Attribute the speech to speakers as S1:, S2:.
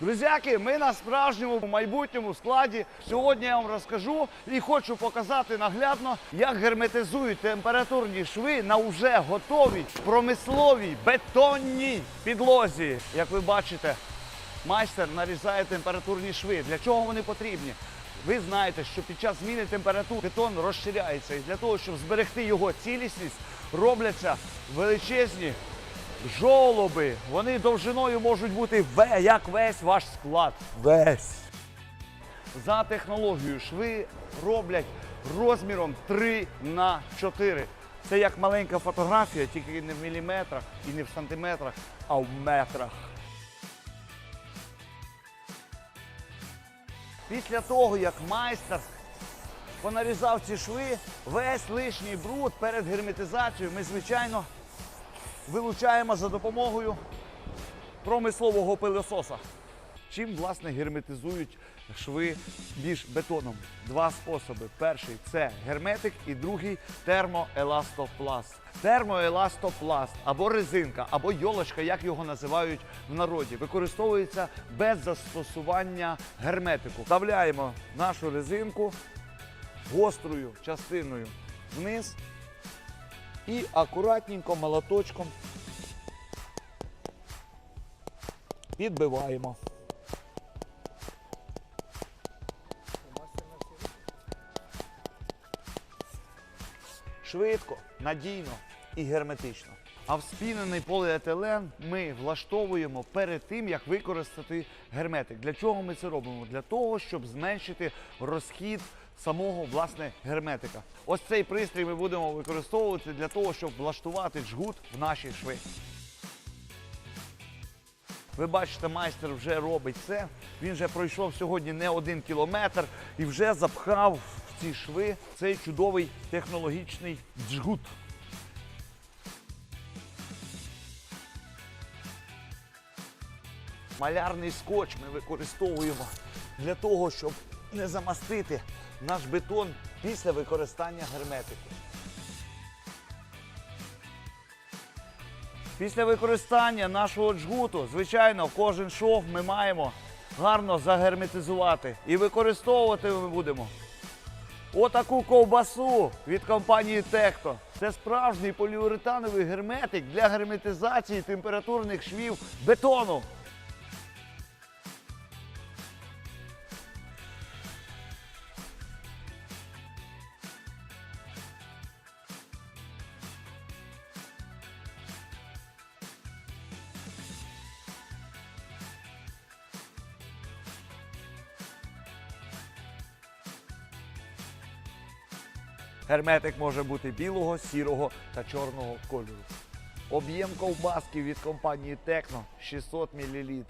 S1: Друзяки, ми на справжньому майбутньому складі. Сьогодні я вам розкажу і хочу показати наглядно, як герметизують температурні шви на вже готовій промисловій бетонній підлозі. Як ви бачите, майстер нарізає температурні шви. Для чого вони потрібні? Ви знаєте, що під час зміни температур бетон розширяється. І для того, щоб зберегти його цілісність, робляться величезні жолоби. Вони довжиною можуть бути ве- як весь ваш склад. Весь. За технологією шви роблять розміром 3 на 4. Це як маленька фотографія, тільки не в міліметрах і не в сантиметрах, а в метрах. Після того, як майстер понарізав ці шви, весь лишній бруд перед герметизацією ми, звичайно, вилучаємо за допомогою промислового пилососа. Чим власне герметизують шви між бетоном? Два способи. Перший це герметик, і другий термоеластопласт. Термоеластопласт або резинка, або йолочка, як його називають в народі, використовується без застосування герметику. Вставляємо нашу резинку гострою частиною вниз і акуратненько молоточком підбиваємо. Швидко, надійно і герметично. А вспінений поліетилен ми влаштовуємо перед тим, як використати герметик. Для чого ми це робимо? Для того, щоб зменшити розхід самого власне герметика. Ось цей пристрій ми будемо використовувати для того, щоб влаштувати джгут в наші шви. Ви бачите, майстер вже робить це. Він вже пройшов сьогодні не один кілометр і вже запхав в ці шви цей чудовий технологічний джгут. Малярний скотч ми використовуємо для того, щоб не замастити наш бетон після використання герметику. Після використання нашого джгуту, звичайно, кожен шов ми маємо гарно загерметизувати. І використовувати ми будемо отаку ковбасу від компанії Техто. Це справжній поліуретановий герметик для герметизації температурних швів бетону. Герметик може бути білого, сірого та чорного кольору. Об'єм ковбаски від компанії Техно 600 мл.